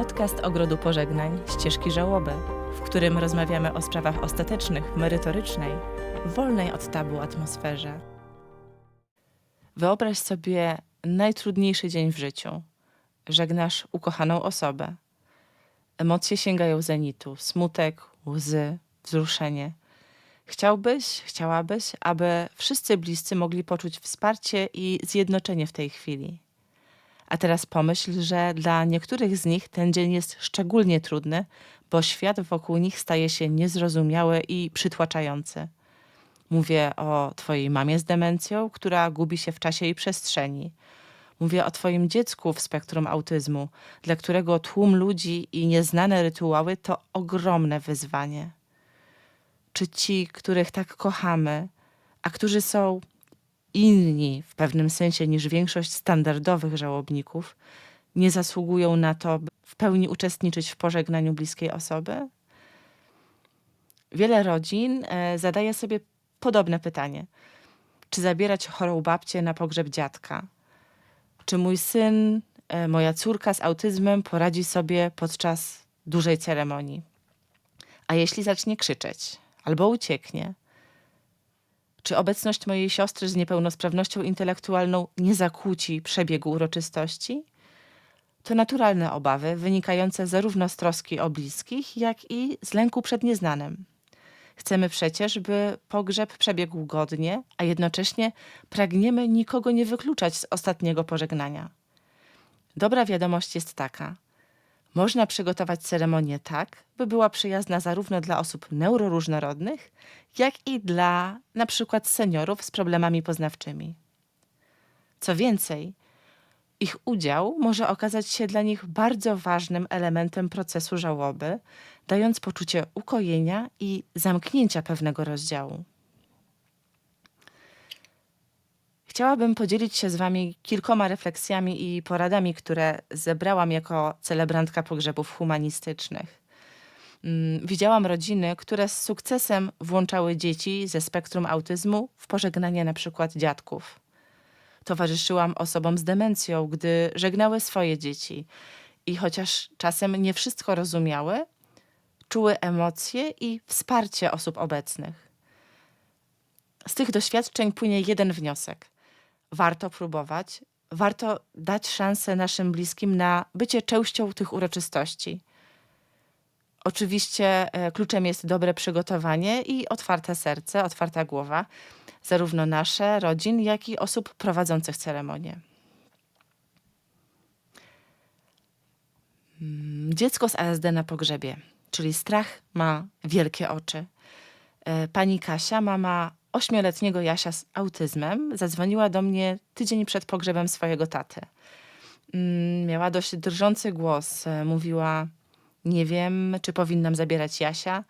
podcast Ogrodu Pożegnań Ścieżki Żałoby, w którym rozmawiamy o sprawach ostatecznych merytorycznej, wolnej od tabu atmosferze. Wyobraź sobie najtrudniejszy dzień w życiu. Żegnasz ukochaną osobę. Emocje sięgają zenitu, smutek, łzy, wzruszenie. Chciałbyś, chciałabyś, aby wszyscy bliscy mogli poczuć wsparcie i zjednoczenie w tej chwili. A teraz pomyśl, że dla niektórych z nich ten dzień jest szczególnie trudny, bo świat wokół nich staje się niezrozumiały i przytłaczający. Mówię o Twojej mamie z demencją, która gubi się w czasie i przestrzeni. Mówię o Twoim dziecku w spektrum autyzmu, dla którego tłum ludzi i nieznane rytuały to ogromne wyzwanie. Czy ci, których tak kochamy, a którzy są inni w pewnym sensie niż większość standardowych żałobników, nie zasługują na to, by w pełni uczestniczyć w pożegnaniu bliskiej osoby? Wiele rodzin e, zadaje sobie podobne pytanie. Czy zabierać chorą babcię na pogrzeb dziadka? Czy mój syn, e, moja córka z autyzmem poradzi sobie podczas dużej ceremonii? A jeśli zacznie krzyczeć albo ucieknie? Czy obecność mojej siostry z niepełnosprawnością intelektualną nie zakłóci przebiegu uroczystości? To naturalne obawy wynikające zarówno z troski o bliskich, jak i z lęku przed nieznanym. Chcemy przecież, by pogrzeb przebiegł godnie, a jednocześnie pragniemy nikogo nie wykluczać z ostatniego pożegnania. Dobra wiadomość jest taka. Można przygotować ceremonię tak, by była przyjazna zarówno dla osób neuroróżnorodnych, jak i dla na przykład seniorów z problemami poznawczymi. Co więcej, ich udział może okazać się dla nich bardzo ważnym elementem procesu żałoby, dając poczucie ukojenia i zamknięcia pewnego rozdziału. Chciałabym podzielić się z Wami kilkoma refleksjami i poradami, które zebrałam jako celebrantka pogrzebów humanistycznych. Mm, Widziałam rodziny, które z sukcesem włączały dzieci ze spektrum autyzmu w pożegnanie na przykład dziadków. Towarzyszyłam osobom z demencją, gdy żegnały swoje dzieci i chociaż czasem nie wszystko rozumiały, czuły emocje i wsparcie osób obecnych. Z tych doświadczeń płynie jeden wniosek. Warto próbować, warto dać szansę naszym bliskim na bycie częścią tych uroczystości. Oczywiście e, kluczem jest dobre przygotowanie i otwarte serce, otwarta głowa, zarówno nasze, rodzin, jak i osób prowadzących ceremonię. Mm, Dziecko z ASD na pogrzebie, czyli strach ma wielkie oczy. E, Pani Kasia, mama ośmioletniego Jasia z autyzmem, zadzwoniła do mnie tydzień przed pogrzebem swojego taty. Mm, Miała dość drżący głos. e, Mówiła: Nie wiem, czy powinnam zabierać Jasia.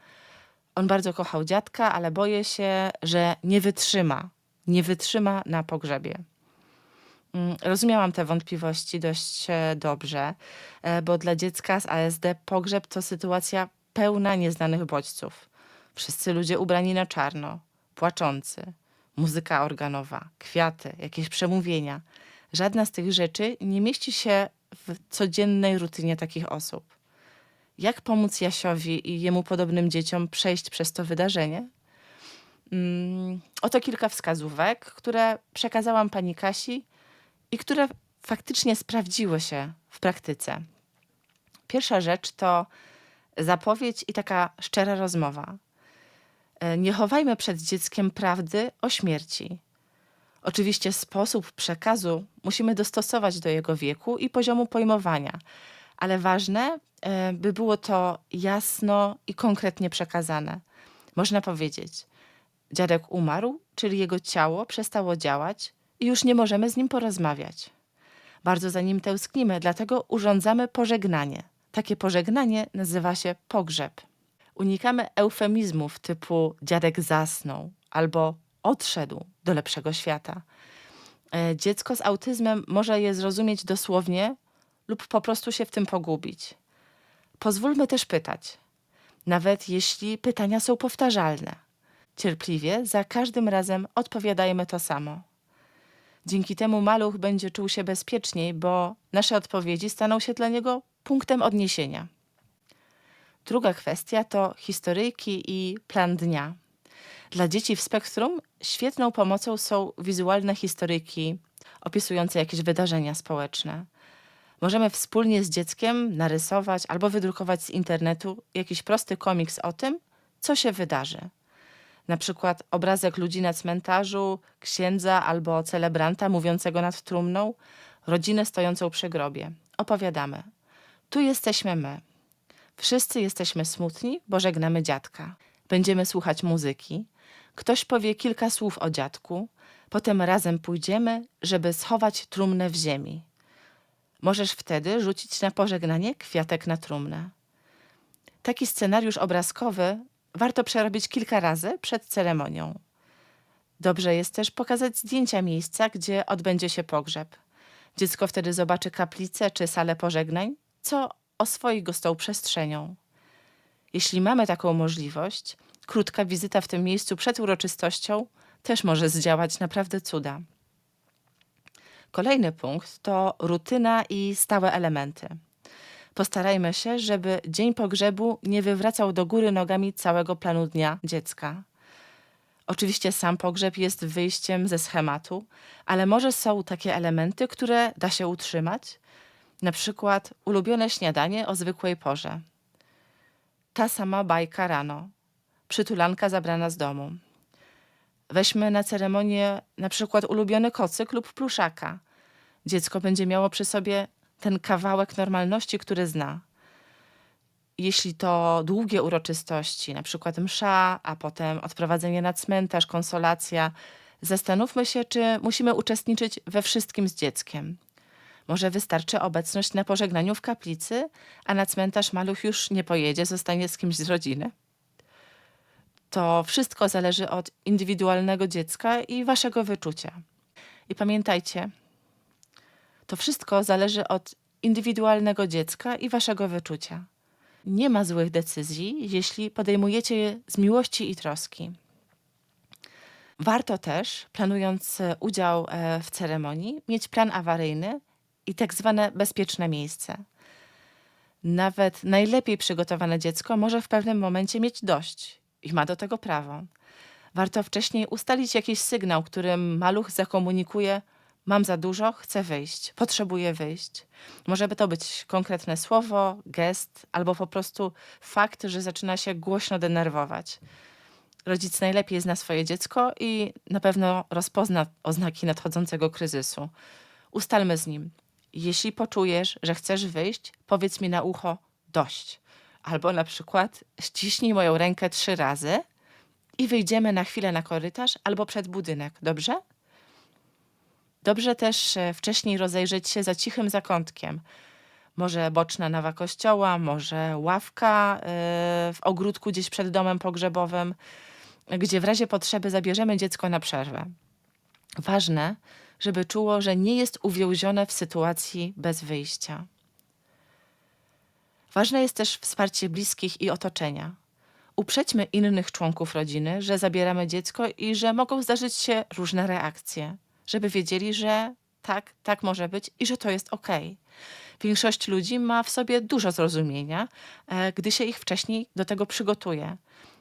On bardzo kochał dziadka, ale boję się, że nie wytrzyma. Nie wytrzyma na pogrzebie. Mm, Rozumiałam te wątpliwości dość e, dobrze, e, bo dla dziecka z ASD pogrzeb to sytuacja pełna nieznanych bodźców. Wszyscy ludzie ubrani na czarno, płaczący, muzyka organowa, kwiaty, jakieś przemówienia. Żadna z tych rzeczy nie mieści się w codziennej rutynie takich osób. Jak pomóc Jasiowi i jemu podobnym dzieciom przejść przez to wydarzenie? Mm, Oto kilka wskazówek, które przekazałam pani Kasi i które faktycznie sprawdziły się w praktyce. Pierwsza rzecz to zapowiedź i taka szczera rozmowa. E, Nie chowajmy przed dzieckiem prawdy o śmierci. Oczywiście sposób przekazu musimy dostosować do jego wieku i poziomu pojmowania, ale ważne, e, by było to jasno i konkretnie przekazane. Można powiedzieć: Dziadek umarł, czyli jego ciało przestało działać i już nie możemy z nim porozmawiać. Bardzo za nim tęsknimy, dlatego urządzamy pożegnanie. Takie pożegnanie nazywa się pogrzeb. Unikamy eufemizmów typu dziadek zasnął albo odszedł do lepszego świata. E, Dziecko z autyzmem może je zrozumieć dosłownie lub po prostu się w tym pogubić. Pozwólmy też pytać, nawet jeśli pytania są powtarzalne. Cierpliwie za każdym razem odpowiadajmy to samo. Dzięki temu maluch będzie czuł się bezpieczniej, bo nasze odpowiedzi staną się dla niego punktem odniesienia. Druga kwestia to historyjki i plan dnia. Dla dzieci w spektrum świetną pomocą są wizualne historyjki opisujące jakieś wydarzenia społeczne. Możemy wspólnie z dzieckiem narysować albo wydrukować z internetu jakiś prosty komiks o tym, co się wydarzy. Na przykład obrazek ludzi na cmentarzu, księdza albo celebranta mówiącego nad trumną, rodzinę stojącą przy grobie. Opowiadamy. Tu jesteśmy my. Wszyscy jesteśmy smutni, bo żegnamy dziadka. Będziemy słuchać muzyki. Ktoś powie kilka słów o dziadku. Potem razem pójdziemy, żeby schować trumnę w ziemi. Możesz wtedy rzucić na pożegnanie kwiatek na trumnę. Taki scenariusz obrazkowy warto przerobić kilka razy przed ceremonią. Dobrze jest też pokazać zdjęcia miejsca, gdzie odbędzie się pogrzeb. Dziecko wtedy zobaczy kaplicę czy salę pożegnań, co oswoi go z tą przestrzenią. Jeśli mamy taką możliwość, krótka wizyta w tym miejscu przed uroczystością też może zdziałać naprawdę cuda. Kolejny punkt to rutyna i stałe elementy. Postarajmy się, żeby dzień pogrzebu nie wywracał do góry nogami całego planu dnia dziecka. Oczywiście sam pogrzeb jest wyjściem ze schematu, ale może są takie elementy, które da się utrzymać, na przykład ulubione śniadanie o zwykłej porze. Ta sama bajka rano, przytulanka zabrana z domu. Weźmy na ceremonię na przykład ulubiony kocyk lub pluszaka. Dziecko będzie miało przy sobie ten kawałek normalności, który zna. Jeśli to długie uroczystości, na przykład msza, a potem odprowadzenie na cmentarz, konsolacja, zastanówmy się, czy musimy uczestniczyć we wszystkim z dzieckiem. Może wystarczy obecność na pożegnaniu w kaplicy, a na cmentarz maluch już nie pojedzie, zostanie z kimś z rodziny. To wszystko zależy od indywidualnego dziecka i waszego wyczucia. I pamiętajcie, to wszystko zależy od indywidualnego dziecka i waszego wyczucia. Nie ma złych decyzji, jeśli podejmujecie je z miłości i troski. Warto też, planując udział e, w ceremonii, mieć plan awaryjny i tak zwane bezpieczne miejsce. Nawet najlepiej przygotowane dziecko może w pewnym momencie mieć dość i ma do tego prawo. Warto wcześniej ustalić jakiś sygnał, którym maluch zakomunikuje: Mam za dużo, chcę wyjść, potrzebuję wyjść. Może by to być konkretne słowo, gest, albo po prostu fakt, że zaczyna się głośno denerwować. Rodzic najlepiej zna swoje dziecko i na pewno rozpozna oznaki nadchodzącego kryzysu. Ustalmy z nim. Jeśli poczujesz, że chcesz wyjść, powiedz mi na ucho dość. Albo na przykład ściśnij moją rękę trzy razy i wyjdziemy na chwilę na korytarz albo przed budynek, dobrze? Dobrze też e, wcześniej rozejrzeć się za cichym zakątkiem. Może boczna nawa kościoła, może ławka e, w ogródku gdzieś przed domem pogrzebowym, gdzie w razie potrzeby zabierzemy dziecko na przerwę. Ważne, żeby czuło, że nie jest uwięzione w sytuacji bez wyjścia. Ważne jest też wsparcie bliskich i otoczenia. Uprzedźmy innych członków rodziny, że zabieramy dziecko i że mogą zdarzyć się różne reakcje żeby wiedzieli, że tak, tak może być i że to jest ok. Większość ludzi ma w sobie dużo zrozumienia, e, gdy się ich wcześniej do tego przygotuje.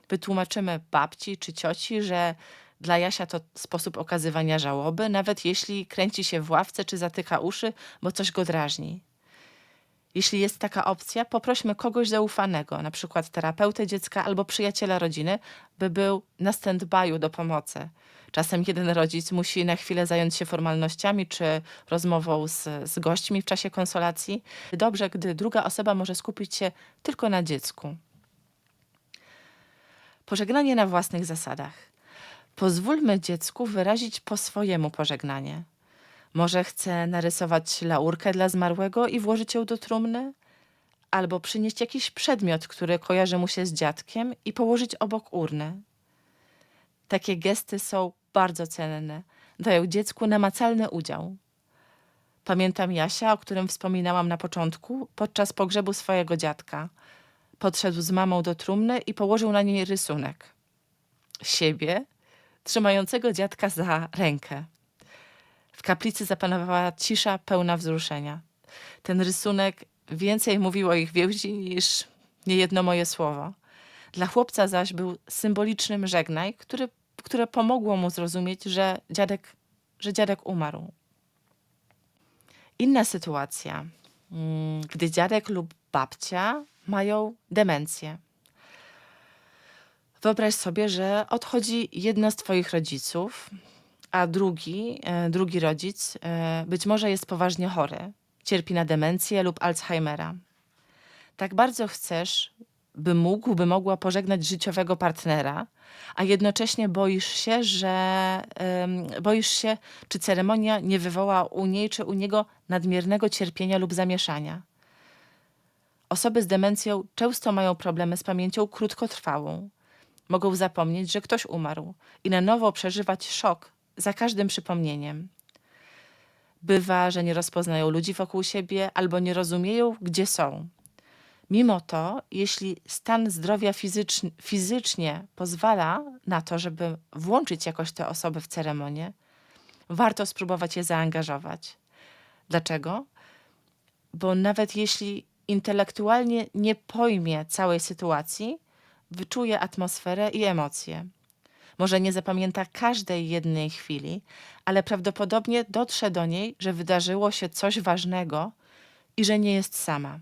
Wytłumaczymy babci czy cioci, że dla Jasia to sposób okazywania żałoby, nawet jeśli kręci się w ławce czy zatyka uszy, bo coś go drażni. Jeśli jest taka opcja, poprośmy kogoś zaufanego, na przykład terapeutę dziecka albo przyjaciela rodziny, by był na stand-by'u do pomocy. Czasem jeden rodzic musi na chwilę zająć się formalnościami czy rozmową z, z gośćmi w czasie konsolacji. Dobrze, gdy druga osoba może skupić się tylko na dziecku. Pożegnanie na własnych zasadach. Pozwólmy dziecku wyrazić po swojemu pożegnanie. Może chce narysować laurkę dla zmarłego i włożyć ją do trumny? Albo przynieść jakiś przedmiot, który kojarzy mu się z dziadkiem i położyć obok urny. Takie gesty są bardzo cenne. Dają dziecku namacalny udział. Pamiętam Jasia, o którym wspominałam na początku, podczas pogrzebu swojego dziadka. Podszedł z mamą do trumny i położył na niej rysunek. Siebie, trzymającego dziadka za rękę. W kaplicy zapanowała cisza pełna wzruszenia. Ten rysunek więcej mówiło ich więzi niż niejedno moje słowo. Dla chłopca zaś był symbolicznym żegnaj, który, które pomogło mu zrozumieć, że dziadek, że dziadek umarł. Inna sytuacja, mm, gdy dziadek lub babcia mają demencję. Wyobraź sobie, że odchodzi jedno z Twoich rodziców, a drugi, e, drugi rodzic e, być może jest poważnie chory, cierpi na demencję lub Alzheimera. Tak bardzo chcesz, by mógł, by mogła pożegnać życiowego partnera, a jednocześnie boisz się, że boisz się, czy ceremonia nie wywoła u niej czy u niego nadmiernego cierpienia lub zamieszania. Osoby z demencją często mają problemy z pamięcią krótkotrwałą. Mogą zapomnieć, że ktoś umarł i na nowo przeżywać szok za każdym przypomnieniem. Bywa, że nie rozpoznają ludzi wokół siebie albo nie rozumieją, gdzie są. Mimo to, jeśli stan zdrowia fizyczn- fizycznie pozwala na to, żeby włączyć jakoś te osoby w ceremonię, warto spróbować je zaangażować. Dlaczego? Bo nawet jeśli intelektualnie nie pojmie całej sytuacji, wyczuje atmosferę i emocje. Może nie zapamięta każdej jednej chwili, ale prawdopodobnie dotrze do niej, że wydarzyło się coś ważnego i że nie jest sama.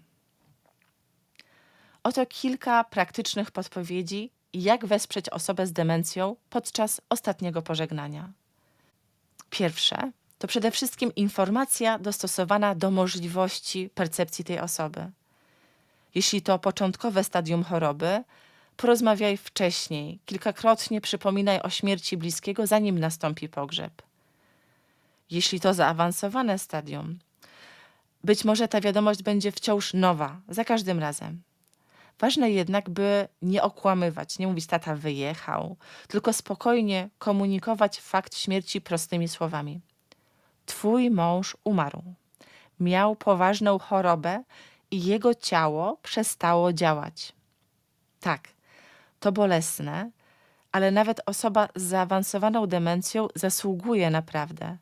Oto kilka praktycznych podpowiedzi, jak wesprzeć osobę z demencją podczas ostatniego pożegnania. Pierwsze to przede wszystkim informacja dostosowana do możliwości percepcji tej osoby. Jeśli to początkowe stadium choroby, porozmawiaj wcześniej, kilkakrotnie przypominaj o śmierci bliskiego, zanim nastąpi pogrzeb. Jeśli to zaawansowane stadium, być może ta wiadomość będzie wciąż nowa, za każdym razem. Ważne jednak, by nie okłamywać, nie mówić tata wyjechał, tylko spokojnie komunikować fakt śmierci prostymi słowami. Twój mąż umarł. Miał poważną chorobę i jego ciało przestało działać. Tak, to bolesne, ale nawet osoba z zaawansowaną demencją zasługuje na prawdę.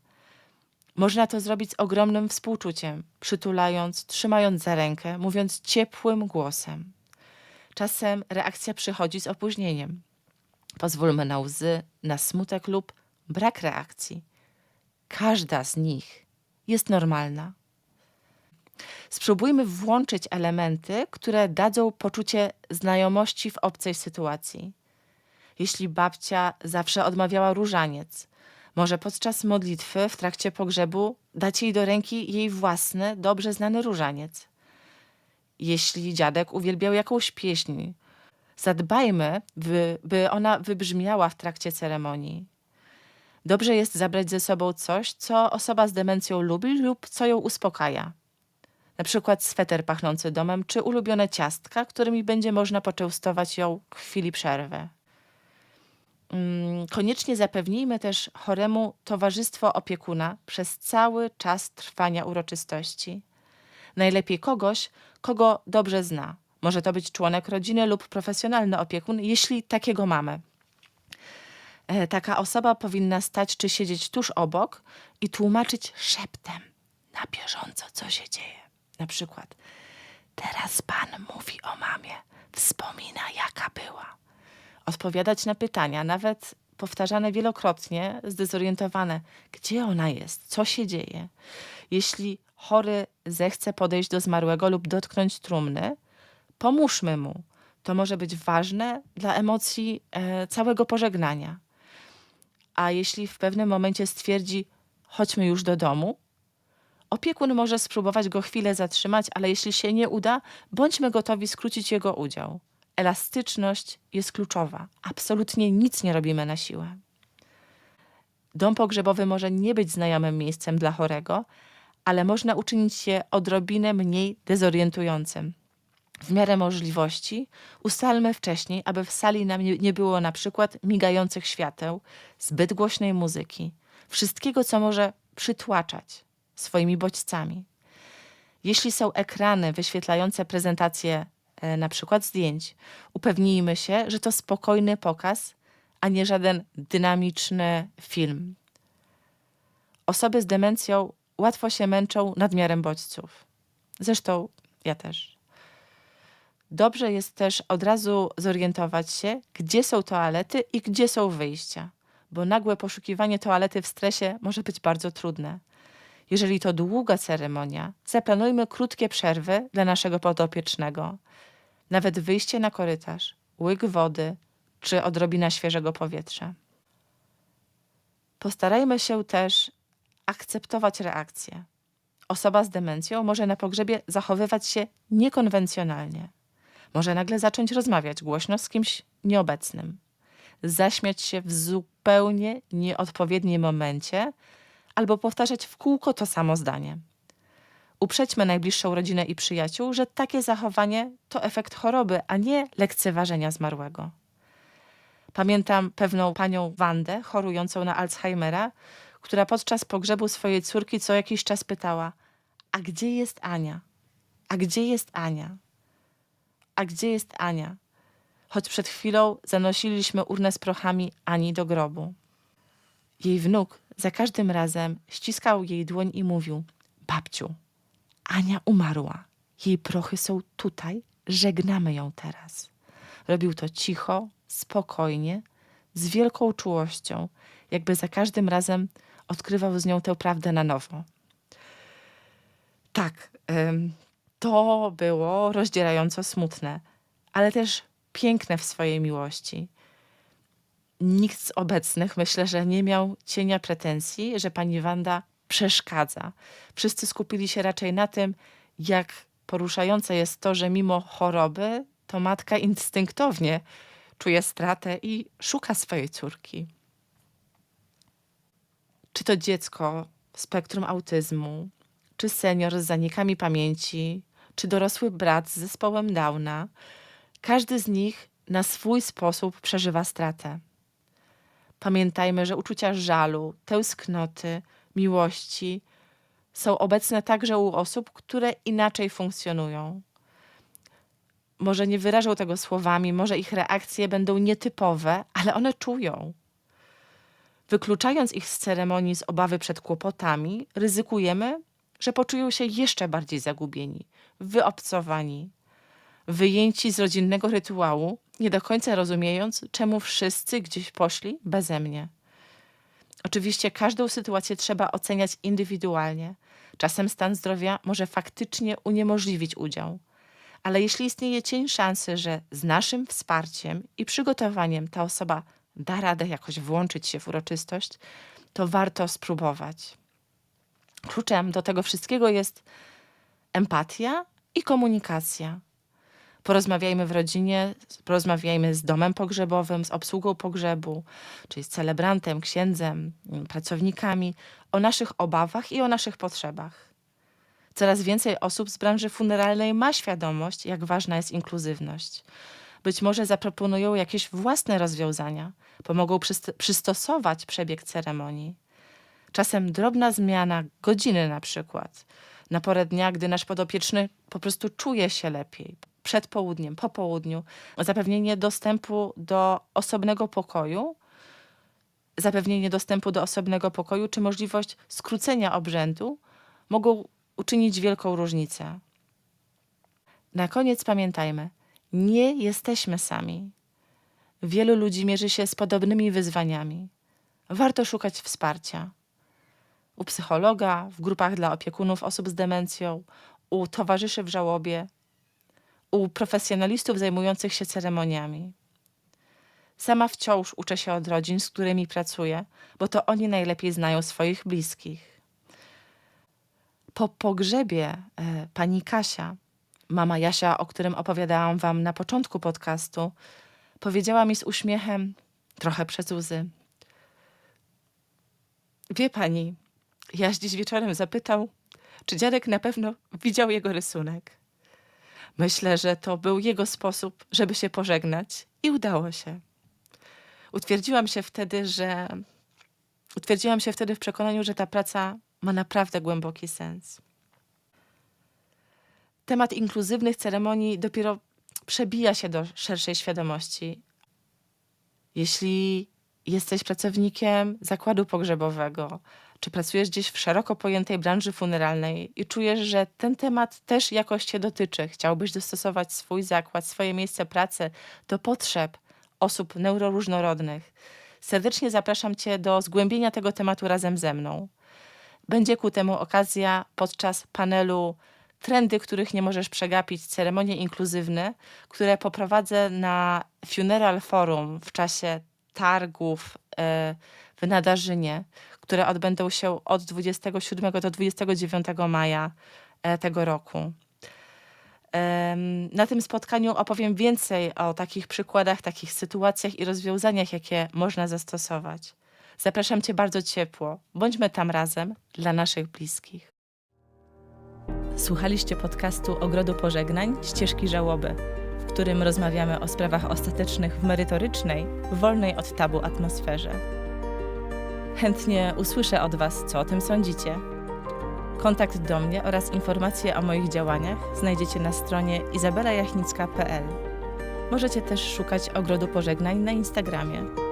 Można to zrobić z ogromnym współczuciem, przytulając, trzymając za rękę, mówiąc ciepłym głosem. Czasem reakcja przychodzi z opóźnieniem. Pozwólmy na łzy, na smutek lub brak reakcji. Każda z nich jest normalna. Spróbujmy włączyć elementy, które dadzą poczucie znajomości w obcej sytuacji. Jeśli babcia zawsze odmawiała różaniec, może podczas modlitwy w trakcie pogrzebu dać jej do ręki jej własny, dobrze znany różaniec. Jeśli dziadek uwielbiał jakąś pieśń, zadbajmy, by, by ona wybrzmiała w trakcie ceremonii. Dobrze jest zabrać ze sobą coś, co osoba z demencją lubi lub co ją uspokaja. Na przykład sweter pachnący domem, czy ulubione ciastka, którymi będzie można poczęstować ją w chwili przerwy. Mm, Koniecznie zapewnijmy też choremu towarzystwo opiekuna przez cały czas trwania uroczystości. Najlepiej kogoś, kogo dobrze zna. Może to być członek rodziny lub profesjonalny opiekun, jeśli takiego mamy. E, Taka osoba powinna stać czy siedzieć tuż obok i tłumaczyć szeptem na bieżąco, co się dzieje. Na przykład, teraz pan mówi o mamie, wspomina jaka była. Odpowiadać na pytania, nawet powtarzane wielokrotnie, zdezorientowane, gdzie ona jest, co się dzieje. Jeśli chory zechce podejść do zmarłego lub dotknąć trumny, pomóżmy mu. To może być ważne dla emocji e, całego pożegnania. A jeśli w pewnym momencie stwierdzi, chodźmy już do domu, opiekun może spróbować go chwilę zatrzymać, ale jeśli się nie uda, bądźmy gotowi skrócić jego udział. Elastyczność jest kluczowa. Absolutnie nic nie robimy na siłę. Dom pogrzebowy może nie być znajomym miejscem dla chorego, ale można uczynić je odrobinę mniej dezorientującym. W miarę możliwości ustalmy wcześniej, aby w sali nam nie było na przykład migających świateł, zbyt głośnej muzyki, wszystkiego, co może przytłaczać swoimi bodźcami. Jeśli są ekrany wyświetlające prezentację e, na przykład zdjęć, upewnijmy się, że to spokojny pokaz, a nie żaden dynamiczny film. Osoby z demencją łatwo się męczą nadmiarem bodźców. Zresztą Ja też. Dobrze jest też od razu zorientować się, gdzie są toalety i gdzie są wyjścia, bo nagłe poszukiwanie toalety w stresie może być bardzo trudne. Jeżeli to długa ceremonia, zaplanujmy krótkie przerwy dla naszego podopiecznego. Nawet wyjście na korytarz, łyk wody czy odrobina świeżego powietrza. Postarajmy się też akceptować reakcję. Osoba z demencją może na pogrzebie zachowywać się niekonwencjonalnie. Może nagle zacząć rozmawiać głośno z kimś nieobecnym, zaśmiać się w zupełnie nieodpowiednim momencie albo powtarzać w kółko to samo zdanie. Uprzedźmy najbliższą rodzinę i przyjaciół, że takie zachowanie to efekt choroby, a nie lekceważenia zmarłego. Pamiętam pewną panią Wandę, chorującą na Alzheimera, która podczas pogrzebu swojej córki co jakiś czas pytała: A gdzie jest Ania? A gdzie jest Ania? A gdzie jest Ania? Choć przed chwilą zanosiliśmy urnę z prochami Ani do grobu. Jej wnuk za każdym razem ściskał jej dłoń i mówił: Babciu, Ania umarła. Jej prochy są tutaj, żegnamy ją teraz. Robił to cicho, spokojnie, z wielką czułością, jakby za każdym razem odkrywał z nią tę prawdę na nowo. Tak, to było rozdzierająco smutne, ale też piękne w swojej miłości. Nikt z obecnych myślę, że nie miał cienia pretensji, że pani Wanda przeszkadza. Wszyscy skupili się raczej na tym, jak poruszające jest to, że mimo choroby to matka instynktownie czuje stratę i szuka swojej córki. Czy to dziecko w spektrum autyzmu, czy senior z zanikami pamięci, czy dorosły brat z zespołem Downa, każdy z nich na swój sposób przeżywa stratę. Pamiętajmy, że uczucia żalu, tęsknoty, miłości są obecne także u osób, które inaczej funkcjonują. Może nie wyrażą tego słowami, może ich reakcje będą nietypowe, ale one czują. Wykluczając ich z ceremonii z obawy przed kłopotami, ryzykujemy, że poczują się jeszcze bardziej zagubieni, wyobcowani, wyjęci z rodzinnego rytuału, nie do końca rozumiejąc, czemu wszyscy gdzieś poszli beze mnie. Oczywiście każdą sytuację trzeba oceniać indywidualnie. Czasem stan zdrowia może faktycznie uniemożliwić udział. Ale jeśli istnieje cień szansy, że z naszym wsparciem i przygotowaniem ta osoba da radę jakoś włączyć się w uroczystość, to warto spróbować. Kluczem do tego wszystkiego jest empatia i komunikacja. Porozmawiajmy w rodzinie, porozmawiajmy z domem pogrzebowym, z obsługą pogrzebu, czyli z celebrantem, księdzem, mm, pracownikami o naszych obawach i o naszych potrzebach. Coraz więcej osób z branży funeralnej ma świadomość, jak ważna jest inkluzywność. Być może zaproponują jakieś własne rozwiązania, pomogą przyst- przystosować przebieg ceremonii. Czasem drobna zmiana godziny na przykład, na porę dnia, gdy nasz podopieczny po prostu czuje się lepiej, przed południem, po południu, zapewnienie dostępu do osobnego pokoju, zapewnienie dostępu do osobnego pokoju, czy możliwość skrócenia obrzędu mogą uczynić wielką różnicę. Na koniec pamiętajmy, nie jesteśmy sami. Wielu ludzi mierzy się z podobnymi wyzwaniami. Warto szukać wsparcia. U psychologa, w grupach dla opiekunów osób z demencją, u towarzyszy w żałobie, u profesjonalistów zajmujących się ceremoniami. Sama wciąż uczę się od rodzin, z którymi pracuję, bo to oni najlepiej znają swoich bliskich. Po pogrzebie e, pani Kasia, mama Jasia, o którym opowiadałam wam na początku podcastu, powiedziała mi z uśmiechem, trochę przez łzy. Wie pani, Jaś dziś wieczorem zapytał, czy dziadek na pewno widział jego rysunek. Myślę, że to był jego sposób, żeby się pożegnać i udało się. Utwierdziłam się wtedy, że utwierdziłam się wtedy w przekonaniu, że ta praca ma naprawdę głęboki sens. Temat inkluzywnych ceremonii dopiero przebija się do szerszej świadomości. Jeśli jesteś pracownikiem zakładu pogrzebowego, czy pracujesz gdzieś w szeroko pojętej branży funeralnej i czujesz, że ten temat też jakoś Cię dotyczy, chciałbyś dostosować swój zakład, swoje miejsce pracy do potrzeb osób neuroróżnorodnych, serdecznie zapraszam Cię do zgłębienia tego tematu razem ze mną. Będzie ku temu okazja podczas panelu Trendy, których nie możesz przegapić, ceremonie inkluzywne, które poprowadzę na Funeral Forum w czasie targów e, w Nadarzynie, które odbędą się od 27 do 29 maja e, tego roku. Na tym spotkaniu opowiem więcej o takich przykładach, takich sytuacjach i rozwiązaniach, jakie można zastosować. Zapraszam Cię bardzo ciepło. Bądźmy tam razem dla naszych bliskich. Słuchaliście podcastu Ogrodu Pożegnań Ścieżki Żałoby, którym rozmawiamy o sprawach ostatecznych w merytorycznej, wolnej od tabu atmosferze. Chętnie usłyszę od Was, co o tym sądzicie. Kontakt do mnie oraz informacje o moich działaniach znajdziecie na stronie izabelajachnicka.pl. Możecie też szukać Ogrodu Pożegnań na Instagramie.